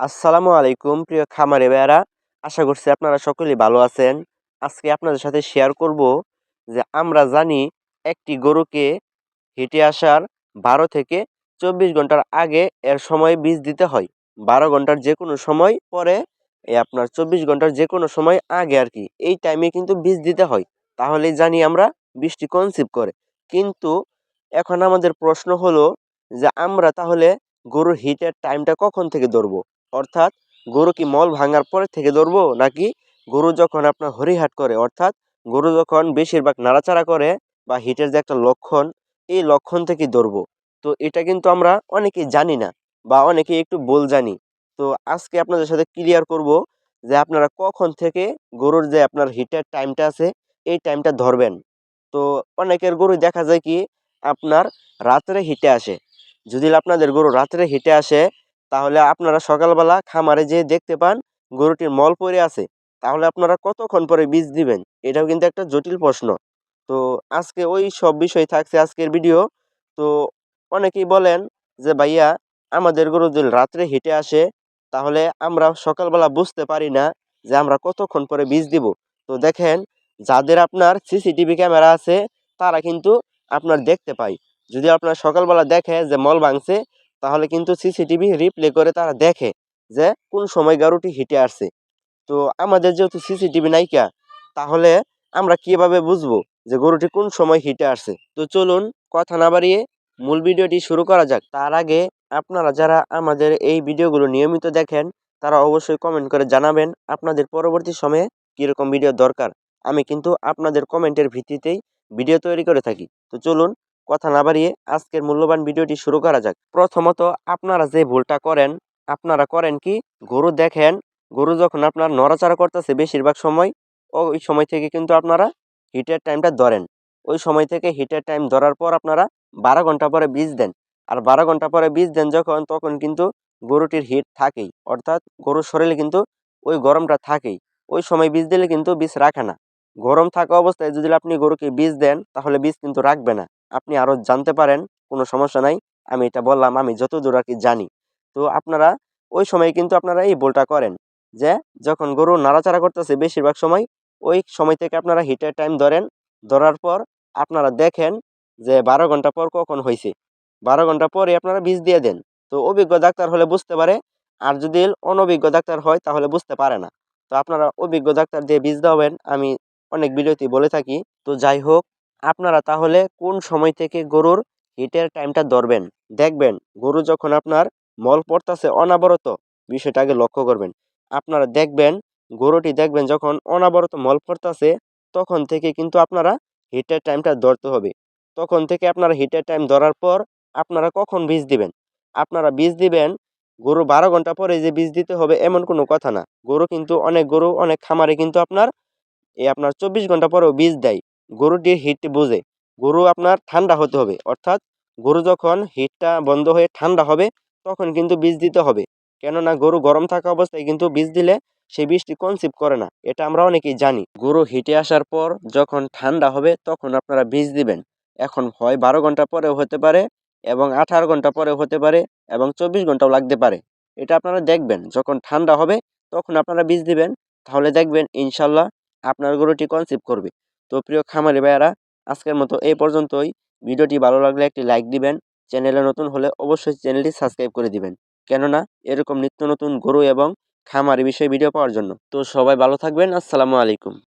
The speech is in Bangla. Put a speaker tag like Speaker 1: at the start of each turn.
Speaker 1: আসসালামু আলাইকুম, প্রিয় খামারে ভাইয়ারা। আশা করছি আপনারা সকলেই ভালো আছেন। আজকে আপনাদের সাথে শেয়ার করব যে আমরা জানি একটি গরুকে হেঁটে আসার বারো থেকে চব্বিশ ঘণ্টার আগে এর সময় বীজ দিতে হয়। বারো ঘণ্টার যে কোনো সময় পরে আপনার চব্বিশ ঘণ্টার যে কোনো সময় আগে আর কি এই টাইমে কিন্তু বীজ দিতে হয়। তাহলেই জানি আমরা বৃষ্টি কনসিভ করে। কিন্তু এখন আমাদের প্রশ্ন হলো যে আমরা তাহলে গরুর হিটের টাইমটা কখন থেকে ধরবো? অর্থাৎ গরু কি মল ভাঙার পরে থেকে ধরবো? নাকি গরু যখন আপনার হরিহাট করে, অর্থাৎ গরু যখন বেশিরভাগ নাড়াচাড়া করে বা হিটের যে একটা লক্ষণ, এই লক্ষণ থেকে ধরবো। তো এটা কিন্তু আমরা অনেকেই জানি না বা অনেকে একটু বল জানি। তো আজকে আপনাদের সাথে ক্লিয়ার করব যে আপনারা কখন থেকে গরুর যে আপনার হিটের টাইমটা আছে, এই টাইমটা ধরবেন। তো অনেকের গরু দেখা যায় কি, আপনার রাত্রে হিটে আসে। যদি আপনাদের গরু রাত্রে হিটে আসে তাহলে আপনারা সকালবেলা খামারে যেয়ে দেখতে পান গরুটির মল পড়ে আছে। তাহলে আপনারা কতক্ষণ পরে বীজ দিবেন? এটাও কিন্তু একটা জটিল প্রশ্ন। তো আজকে ওই সব বিষয় থাকছে আজকের ভিডিও। তো অনেকেই বলেন যে, ভাইয়া, আমাদের গরু যদি রাত্রে হেঁটে আসে, তাহলে আমরা সকালবেলা বুঝতে পারি না যে আমরা কতক্ষণ পরে বীজ দিব। তো দেখেন, যাদের আপনার সিসিটিভি ক্যামেরা আছে, তারা কিন্তু আপনার দেখতে পায়। যদি আপনার সকালবেলা দেখে যে মল ভাঙছে তাহলে কিন্তু সিসিটিভি রিপ্লে করে তারা দেখে যে কোন সময় গাড়ুটি হিটে আসছে। তো আমাদের যেহেতু সিসিটিভি নাইকা তাহলে আমরা কীভাবে বুঝব যে গরুটি কোন সময় হিটে আসছে? তো চলুন কথা না বাড়িয়ে মূল ভিডিওটি শুরু করা যাক। তার আগে আপনারা যারা আমাদের এই ভিডিওগুলো নিয়মিত দেখেন, তারা অবশ্যই কমেন্ট করে জানাবেন আপনাদের পরবর্তী সময়ে কীরকম ভিডিও দরকার। আমি কিন্তু আপনাদের কমেন্টের ভিত্তিতেই ভিডিও তৈরি করে থাকি। তো চলুন কথা না বাড়িয়ে আজকের মূল্যবান ভিডিওটি শুরু করা যাক। প্রথমত, আপনারা যে ভুলটা করেন, আপনারা করেন কি? গরু দেখেন, গরু যখন আপনার নড়াচড়া করতেছে বেশিরভাগ সময়, ওই সময় থেকে কিন্তু আপনারা হিটের টাইমটা ধরেন। ওই সময় থেকে হিটের টাইম ধরার পর আপনারা বারো ঘণ্টা পরে বীজ দেন। আর বারো ঘণ্টা পরে বীজ দেন যখন, তখন কিন্তু গরুটির হিট থাকেই। অর্থাৎ গরুর শরীরে কিন্তু ওই গরমটা থাকেই। ওই সময় বীজ দিলে কিন্তু বীজ রাখে না। গরম থাকা অবস্থায় যদি আপনি গরুকে বীজ দেন, তাহলে বীজ কিন্তু রাখবে না। আপনি আরও জানতে পারেন, কোনো সমস্যা নাই। আমি এটা বললাম, আমি যতদূর আর কি জানি। তো আপনারা, ওই সময় কিন্তু আপনারা এই ভুলটা করেন যে, যখন গরু নাড়াচাড়া করতেছে বেশিরভাগ সময়, ওই সময় থেকে আপনারা হিটের টাইম ধরেন, ধরার পর আপনারা দেখেন যে বারো ঘণ্টা পর কখন হয়েছে বারো ঘণ্টা পরে আপনারা বীজ দিয়ে দেন। তো অভিজ্ঞ ডাক্তার হলে বুঝতে পারে, আর যদি অনভিজ্ঞ ডাক্তার হয় তাহলে বুঝতে পারে না। তো আপনারা অভিজ্ঞ ডাক্তার দিয়ে বীজ দেবেন আমি অনেক ভিডিওতে বলে থাকি। তো যাই হোক আপনারা তাহলে কোন সময় থেকে গরুর হিটের টাইমটা ধরবেন? দেখবেন গরু যখন আপনার মল পড়তেছে অনাবরত বিষয়টা আগে লক্ষ্য করবেন। আপনারা দেখবেন, গরুটি দেখবেন যখন অনাবরত মল পড়তেছে, তখন থেকে কিন্তু আপনারা হিটের টাইমটা ধরতে হবে। তখন থেকে আপনারা হিটের টাইম ধরার পর আপনারা কখন বীজ দিবেন? আপনারা বীজ দিবেন, গরু বারো ঘণ্টা পরে যে বীজ দিতে হবে এমন কোনো কথা না। গরু কিন্তু অনেক গরু, অনেক খামারে কিন্তু আপনার এই আপনার চব্বিশ ঘণ্টা পরেও বীজ দেয়। গরুটির হিট বুঝে, গরু আপনার ঠান্ডা হতে হবে। অর্থাৎ গরু যখন হিটটা বন্ধ হয়ে ঠান্ডা হবে, তখন কিন্তু বীজ দিতে হবে। কেননা গরু গরম থাকা অবস্থায় কিন্তু বীজ দিলে সেই বীজটি কনসিভ করে না। এটা আমরা অনেকেই জানি। গরু হিটে আসার পর যখন ঠান্ডা হবে, তখন আপনারা বীজ দিবেন। এখন হয় বারো ঘণ্টা পরেও হতে পারে এবং আঠারো ঘণ্টা পরেও হতে পারে এবং চব্বিশ ঘন্টাও লাগতে পারে। এটা আপনারা দেখবেন। যখন ঠান্ডা হবে, তখন আপনারা বীজ দিবেন। তাহলে দেখবেন, ইনশাল্লাহ আপনার গরুটি কনসিভ করবে। তো প্রিয় খামারি ভাইয়ারা, আজকের মতো এই পর্যন্তই। ভিডিওটি ভালো লাগলে একটি লাইক দিবেন, চ্যানেলে নতুন হলে অবশ্যই চ্যানেলটি সাবস্ক্রাইব করে দিবেন। কেননা, এরকম নিত্য নতুন গরু এবং খামারি বিষয়ে ভিডিও পাওয়ার জন্য। তো সবাই ভালো থাকবেন, আসসালামু আলাইকুম।